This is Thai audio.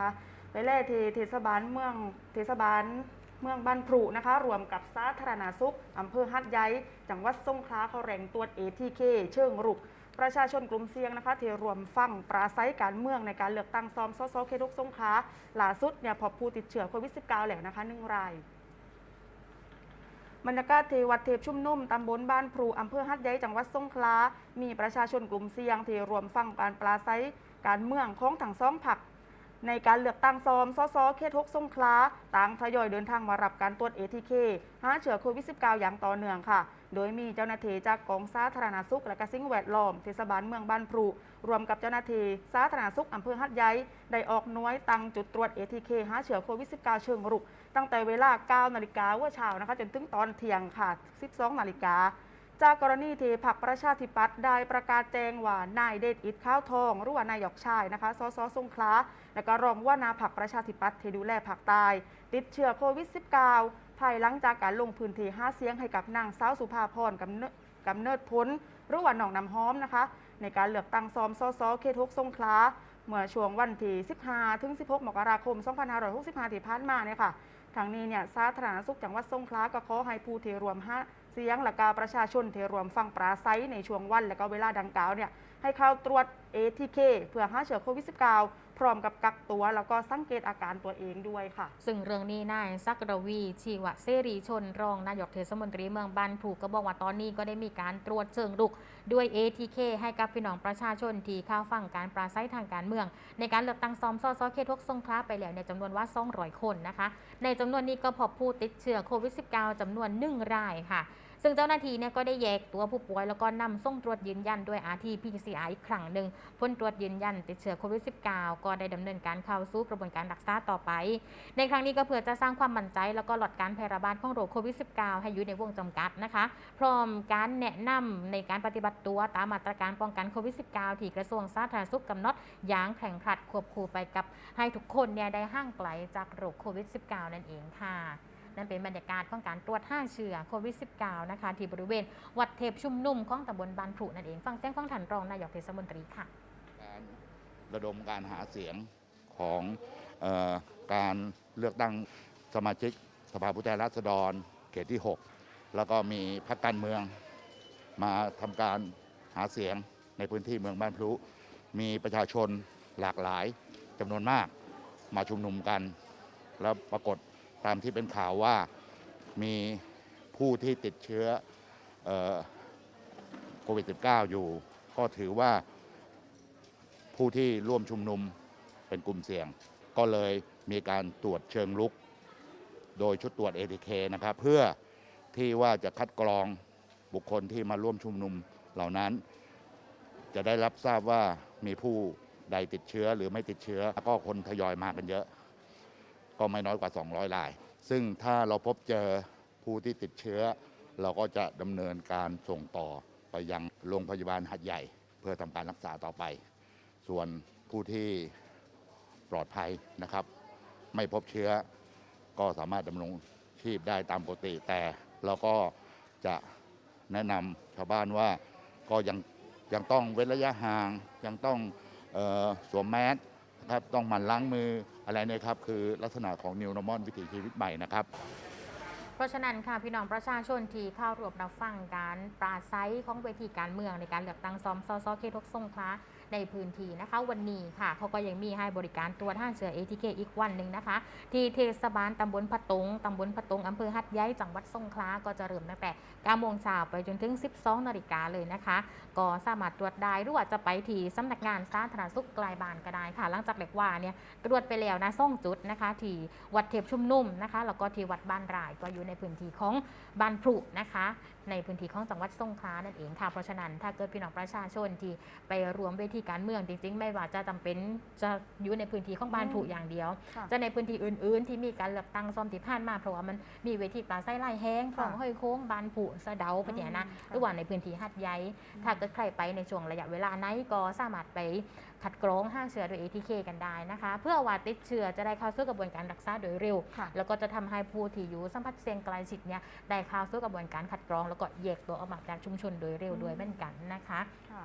นะคะไปแล่ที่เทศบาลเมืองเทศบาลเมืองบ้านพรุนะคะ รวมกับสาธารณสุขอำเภอฮัดไยจังหวัดสงขลาเขาแรงตรวจ ATK เชิงรุก ประชาชนกลุ่มเสี่ยงนะคะที่รวมฟังปราศัยการเมืองในการเลือกตั้งซ้อมสสเขตทุกสงขลาล่าสุดเนี่ยพบผู้ติดเชื้อโควิด -19 แล้วนะคะหนึ่งรายบรรยากาศที่วัดเทพชุ่มนุ่ม ตำบลบ้านพลูอำเภอฮัดใหญ่จังหวัดสงขลา มีประชาชนกลุ่มเสี่ยงที่รวมฟังการปราศัยการเมืองของทั้งสองผัก ในการเลือกตั้งซ้อมสสเขตหกสงขลาต่างทยอยเดินทางมารับการตรวจ ATK หาเชื้อโควิด -19 อย่างต่อเนื่องค่ะ โดยมีเจ้าหน้าที่จากกองสาธารณสุขและก็สิ่งแวดล้อมเทศบาลเมืองบ้านพลูรวมกับเจ้าหน้าที่สาธารณสุขอำเภอฮัดใหญ่ได้ออกน่วยตั้งจุดตรวจ ATK หาเชื้อโควิด -19 เชิงรุก ตั้งแต่เวลา 9 นาฬิกาเมื่อเช้านะคะจนถึงตอนเที่ยงค่ะ 12 นาฬิกา จากกรณีที่พรรคประชาธิปัตย์ได้ประกาศแจ้งว่านายเดชอิดข้าวทองหรือว่านายหยกชายนะคะสสสงขลาและก็รองว่านาพรรคประชาธิปัตย์ที่ดูแลภาคใต้ติดเชื้อโควิด -19 ภายหลังจากการลงพื้นที่หาเสียงให้กับนางสาวสุภาพรกำเนิดกำเนิดพ้นหรือว่าหนองน้ำหอมนะคะ ในการเลือกตั้งซ้อมสสเขตหกสงขลาเมื่อช่วงวันที่ 15 ถึง 16 มกราคม 2565 ที่ผ่านมาเนี่ยค่ะทางนี้เนี่ยสาธารณสุขจังหวัดสงขลาก็ขอให้ผู้ที่รวมห้า เสียงและกาประชาชนที่รวมฟังปราศัยในช่วงวันและก็เวลาดังกล่าวเนี่ยให้เข้าตรวจ ATK เพื่อหาเชื้อโควิด -19 พร้อมกับกักตัว แล้วก็สังเกตอาการตัวเองด้วยค่ะ ซึ่งเรื่องนี้นายซักรวีชีวะเสรีชนรองนายกเทศมนตรีเมืองบ้านผูกก็บอกว่าตอนนี้ก็ได้มีการตรวจเชิงรุกด้วย ATK ให้กับพี่น้องประชาชนที่เข้าฟังการปราศัยทางการเมือง ในการเลือกตั้งซ้อมสสเขตทกสงขลาไปแล้วในจำนวนว่า200คนนะคะ ในจำนวนนี้ก็พบผู้ติดเชื้อโควิด -19 จำนวน1รายค่ะ ซึ่งเจ้าหน้าที่เนี่ยก็ได้แยกตัวผู้ป่วยแล้วก็นำส่งตรวจยืนยันด้วย RT-PCR อีกครั้งหนึ่งผลตรวจยืนยันติดเชื้อโควิด -19 ก็ได้ดำเนินการเข้าสู่กระบวนการรักษาต่อไป ในครั้งนี้ก็เพื่อจะสร้างความมั่นใจ แล้วก็ลดการแพร่ระบาดของโรคโควิด -19 ให้อยู่ในวงจำกัดนะคะ พร้อมการแนะนำในการปฏิบัติตัวตามมาตรการป้องกันโควิด -19 ที่กระทรวงสาธารณสุขกำหนดอย่างแข่งขันควบคู่ไปกับให้ทุกคนเนี่ยได้ห่างไกลจากโรคโควิด -19 นั่นเองค่ะ นั่นเป็นบรรยากาศของการตรวจห้าเชื้อโควิด -19 นะคะที่บริเวณวัดเทพชุมนุมของตำบลบานพลุนั่นเอง ฟังเสียงของท่านรองนายกเทศมนตรีค่ะ การระดมการหาเสียงของออการเลือกตั้งสมาชิกสภาผู้แทนราษฎรเขตที่ 6 แล้วก็มีพรรคการเมือง มาทำการหาเสียงในพื้นที่เมืองบ้านพลุมีประชาชนหลากหลายจำนวนมากมาชุมนุมกัน แล้วปรากฏ ตามที่เป็นข่าวว่ามีผู้ที่ติดเชื้อโควิด -19 อยู่ ก็ถือว่าผู้ที่ร่วมชุมนุมเป็นกลุ่มเสี่ยง ก็เลยมีการตรวจเชิงลุก โดยชุดตรวจ ATK นะครับ เพื่อที่ว่าจะคัดกรองบุคคลที่มาร่วมชุมนุมเหล่านั้น จะได้รับทราบว่ามีผู้ใดติดเชื้อหรือไม่ติดเชื้อ ก็คนทยอยมากันเยอะ ก็ไม่น้อยกว่า 200ราย ซึ่งถ้าเราพบเจอผู้ที่ติดเชื้อ เราก็จะดำเนินการส่งต่อไปยังโรงพยาบาลหัดใหญ่ เพื่อทำการรักษาต่อไป ส่วนผู้ที่ปลอดภัยนะครับ ไม่พบเชื้อ ก็สามารถดำรงชีพได้ตามปกติ แต่เราก็จะแนะนำชาวบ้านว่าก็ยังยังต้องเว้นระยะห่างยังต้องออสวมแมส นะครับต้องหมั่นล้างมืออะไรเนี่ยครับคือลักษณะของ New Normal วิถีชีวิตใหม่นะครับเพราะฉะนั้นค่ะพี่น้องประชาชนที่เข้ารวมรับฟังการปราศัยของเวทีการเมืองในการเลือกตั้งซ้อมซอซอเคทุกสงคลา ในพื้นที่นะคะ วันนี้ค่ะเขาก็ยังมีให้บริการตรวจห้าเชื้อ ATK อีกวันหนึ่งนะคะ ที่เทศบาลตำบลพะตงตำบลพะตงอำเภอหัดใหญ่จังหวัดสงขลาก็จะเริ่มตั้งแต่9โมงเช้าไปจนถึง 12นาฬิกาเลยนะคะก็สามารถตรวจได้หรือว่าจะไปที่สำนักงานสาธารณสุขกลายบานก็ได้ค่ะ หลังจากเด็กว่าเนี่ยตรวจไปแล้วนะส่งจุดนะคะ ที่วัดเทพชุมนุ่มนะคะแล้วก็ที่วัดบ้านรายก็อยู่ในพื้นที่ของบ้านพรุนะคะ ในพื้นที่ของจังหวัดสงขลานั่นเองค่ะเพราะฉะนั้นถ้าเกิดพี่น้องประชาชนที่ไปรวมเวทีการเมืองจริงๆ ไม่ว่าจะจำเป็นจะอยู่ในพื้นที่ของบ้านพรุอย่างเดียวค่ะจะในพื้นที่อื่น ๆ ที่มีการเลือกตั้งซ่อมที่ผ่านมาเพราะว่ามันมีเวทีปราศัยไล่แห้งคลองค่ะห้อยโค้งบานผุสะเดาปะเนี่ยนะอืมค่ะหรือว่าในพื้นที่หัดใหญ่ถ้าเกิดใครไปในช่วงระยะเวลาไหนก็สามารถไปคัดกรองห้าเชื้อโดย ATK กันได้นะคะ เพื่อว่าติดเชื้อจะได้เข้าสู่กระบวนการรักษาโดยเร็วค่ะแล้วก็จะทำให้ผู้ที่อยู่สัมผัสเสี่ยงใกล้ชิดเนี่ยได้เข้าสู่กระบวนการคัดกรอง แล้วก็แยกตัวออกมาจากชุมชนโดยเร็วด้วยเหมือนกันนะคะค่ะ